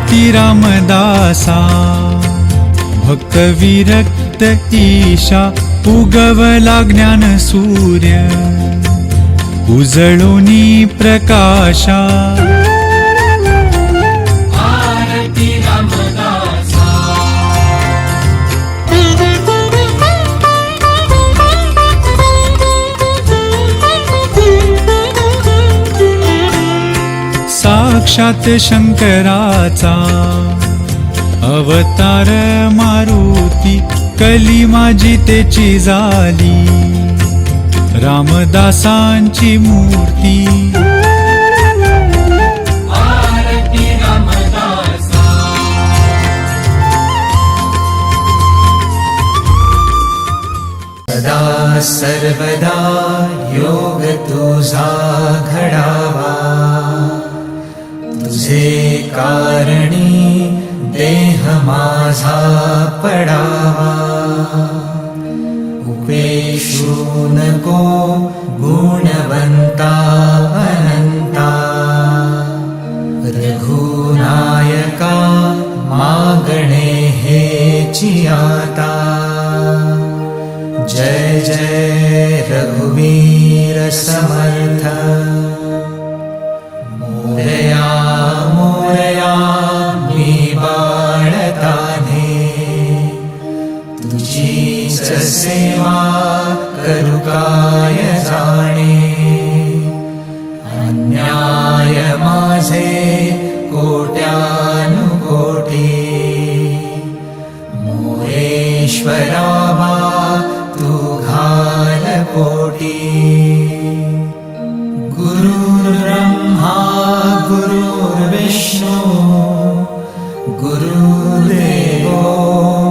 आरती रामदासा भक्तविरक्त ईशा उगवला ज्ञान सूर्य उजळोनी प्रकाशा. साक्षात शंकराचा अवतार मारुती कली माझी त्याची झाली. रामदासांची मूर्ती. सदा सर्वदा योग तुझा. देह माझा पडावा। उपेषु न को गुणवन्ता अनन्ता रघुनायका मा गणे हे चियाता। जय जय रघुवीर समर्थ। मोदया सेवा करुकाय जाणे। अन्याय मासे कोट्यानुकोटि। मोरेश्वरा वा तु घालकोटि। गुरुर्ब्रह्मा गुरुर्विष्णु गुरुदेवो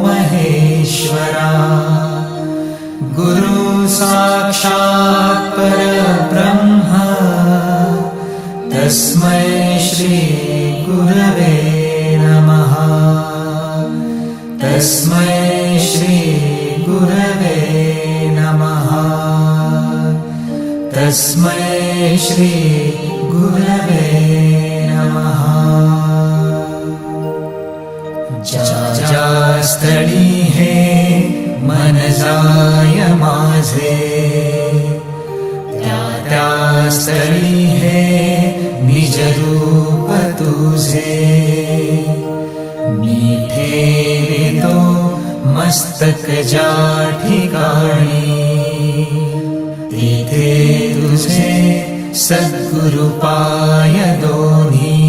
महेश्वरा। साक्षात् परब्रह्म। तस्मै श्रीगुरवे नमः। तस्मै श्रीगुरवे नमः। तस्मै श्री गुरवे नमः जास्थलिहे मनसाय मा। माझे स्थळी हे निज रूप तुझे। मी ठेवितो मस्तक ज्या ठिकाणी तिथे तुझे सद्गुरुपाय दोन्ही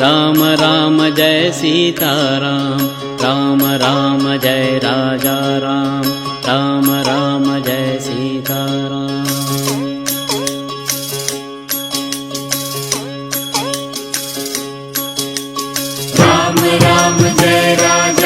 राम राम जय सीता राम राम जय राजा राम। राम राम जय सीता राम राम राम जय राजा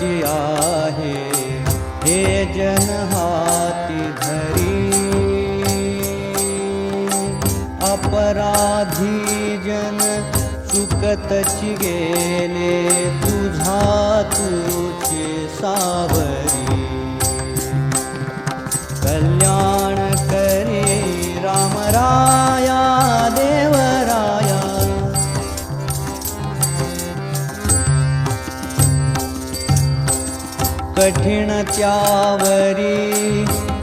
रचिया है। हे जन हाथी धरी। अपराधी जन सुकत चिगेले तुझा तुझे सावर। कठिणचावरी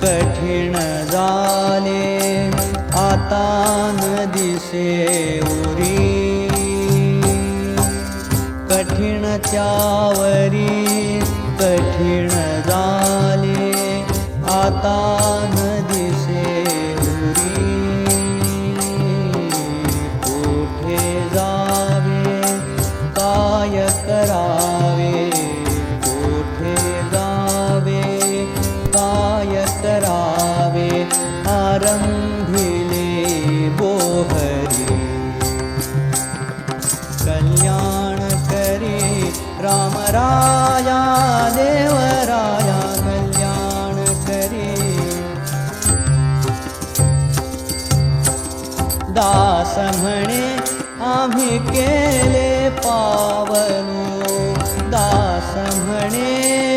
कठिणजाले आता न दिसे उरी। कठिन्या वी आता न दास म्हणे आम्ही केले के दास म्हणे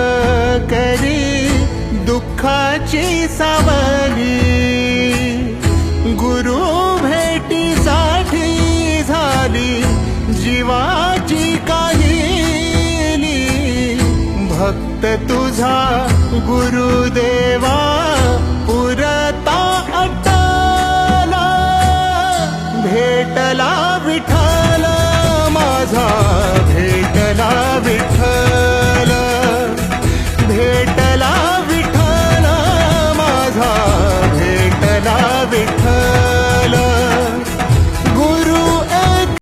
सुखाची सावली. गुरु भेटीसाठी झाली जीवाची काहिली. भक्त तुझा गुरुदेवा